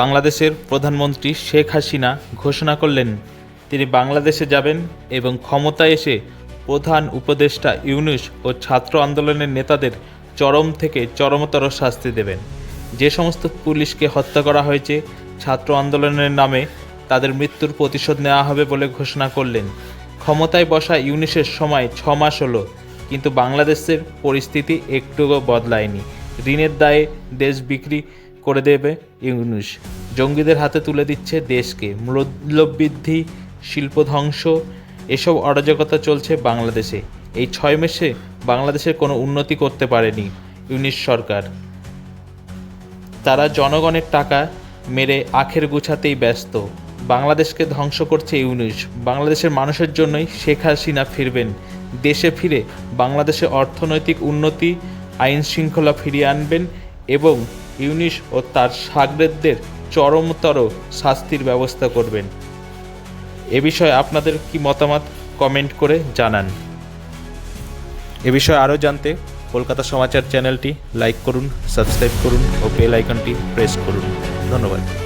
বাংলাদেশের প্রধানমন্ত্রী শেখ হাসিনা ঘোষণা করলেন, তিনি বাংলাদেশে যাবেন এবং ক্ষমতায় এসে প্রধান উপদেষ্টা ইউনুস ও ছাত্র আন্দোলনের নেতাদের চরম থেকে চরমতর শাস্তি দেবেন। যে সমস্ত পুলিশকে হত্যা করা হয়েছে, ছাত্র আন্দোলনের নামে তাদের মৃত্যুর প্রতিশোধ নেওয়া হবে বলে ঘোষণা করলেন। ক্ষমতায় বসা ইউনিসের সময় ছ মাস হলো, কিন্তু বাংলাদেশের পরিস্থিতি একটুও বদলায়নি। ঋণের দায়ে দেশ বিক্রি করে দেবে ইউনুস। জঙ্গিদের হাতে তুলে দিচ্ছে দেশকে। মূল্যবৃদ্ধি শিল্প ধ্বংস এসব অরাজকতা চলছে বাংলাদেশে। এই ছয় মাসে বাংলাদেশের কোনো উন্নতি করতে পারেনি ইউনিস সরকার। তারা জনগণের টাকা মেরে আখের গুছাতেই ব্যস্ত। বাংলাদেশকে ধ্বংস করছে ইউনিস। বাংলাদেশের মানুষের জন্যই শেখ হাসিনা ফিরবেন। দেশে ফিরে বাংলাদেশে অর্থনৈতিক উন্নতি আইন শৃঙ্খলা ফিরিয়ে আনবেন এবং ইউনিস ও তার সাগরেদদের চরমতর শাস্তির ব্যবস্থা করবেন। এ বিষয়ে আপনাদের কি মতামত কমেন্ট করে জানান। এ বিষয়ে আরও জানতে কলকাতা সমাচার চ্যানেলটি লাইক করুন, সাবস্ক্রাইব করুন ও বেল আইকনটি প্রেস করুন। ধন্যবাদ।